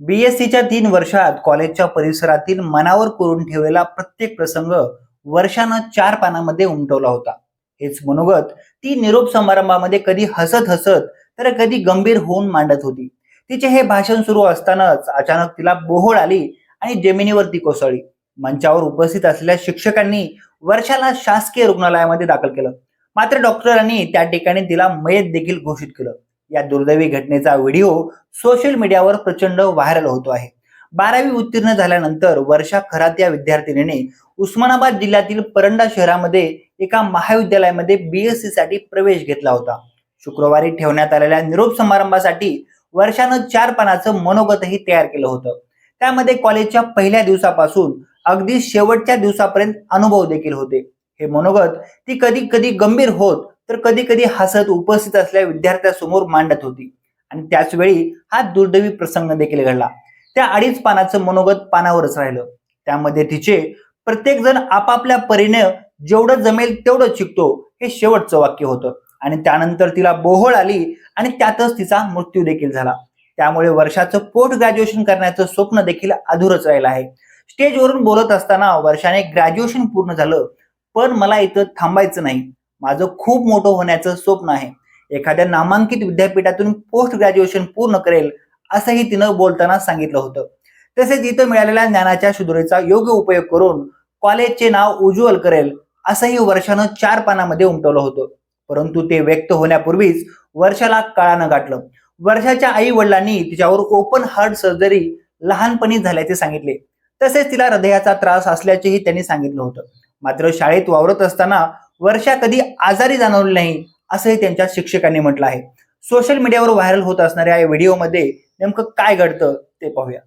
बीएससीच्या तीन वर्षात कॉलेजच्या परिसरातील मनावर करून ठेवलेला प्रत्येक प्रसंग वर्षानं चार पानामध्ये उमटवला होता. हेच मनोगत ती निरोप समारंभामध्ये कधी हसत हसत तर कधी गंभीर होऊन मांडत होती. तिचे हे भाषण सुरू असतानाच अचानक तिला बोहळ आली आणि जमिनीवरती कोसळली. मंचावर उपस्थित असलेल्या शिक्षकांनी वर्षाला शासकीय रुग्णालयामध्ये दाखल केलं. मात्र डॉक्टरांनी त्या ठिकाणी तिला मयत देखील घोषित केलं. या दुर्दैवी घटनेचा व्हिडिओ सोशल मीडियावर प्रचंड व्हायरल होतो आहे. बारावी उत्तीर्ण झाल्यानंतर वर्षा खरात या विद्यार्थिनीने उस्मानाबाद जिल्ह्यातील परंडा शहरामध्ये एका महाविद्यालयामध्ये बीएससी साठी प्रवेश घेतला होता. शुक्रवारी ठेवण्यात आलेल्या निरोप समारंभासाठी वर्षानं चार पानाचं मनोगतही तयार केलं होतं. त्यामध्ये कॉलेजच्या पहिल्या दिवसापासून अगदी शेवटच्या दिवसापर्यंत अनुभव देखील होते. हे मनोगत ती कधी कधी गंभीर होत तर कधी कधी हसत उपस्थित असलेल्या विद्यार्थ्यासमोर मांडत होती. आणि त्याच वेळी हा दुर्दैवी प्रसंग देखील घडला. त्या अडीच पानाचं मनोगत पानावरच राहिलं. त्यामध्ये तिचे प्रत्येक जण आपापल्या परीने जेवढं जमेल तेवढं शिकतो हे शेवटचं वाक्य होतं. आणि त्यानंतर तिला बोहळ आली आणि त्यातच तिचा मृत्यू देखील झाला. त्यामुळे वर्षाचं पोस्ट ग्रॅज्युएशन करण्याचं स्वप्न देखील अधुरच राहिलं आहे. स्टेजवरून बोलत असताना वर्षाने ग्रॅज्युएशन पूर्ण झालं पण मला इथं थांबायचं नाही. माझं खूप मोठं होण्याचं स्वप्न आहे. एखाद्या नामांकित विद्यापीठातून पोस्ट ग्रॅज्युएशन पूर्ण करेल असंही तिनं बोलताना सांगितलं होतं. तसेच इथं मिळालेल्या ज्ञानाच्या सुधुरेचा योग्य उपयोग करून कॉलेजचे नाव उज्ज्वल करेल असंही वर्षानं चार पानामध्ये उमटवलं होतं. परंतु ते व्यक्त होण्यापूर्वीच वर्षाला काळानं गाठलं. वर्षाच्या आई वडिलांनी तिच्यावर ओपन हार्ट सर्जरी लहानपणी झाल्याचे सांगितले. तसेच तिला हृदयाचा त्रास असल्याचेही त्यांनी सांगितलं होतं. मात्र शाळेत वावरत असताना वर्षा कधी आजारी जाणवली नाही असंही त्यांच्या शिक्षकांनी म्हटलं आहे. सोशल मीडियावर व्हायरल होत असणाऱ्या या व्हिडिओमध्ये नेमकं काय घडतं ते पाहूया.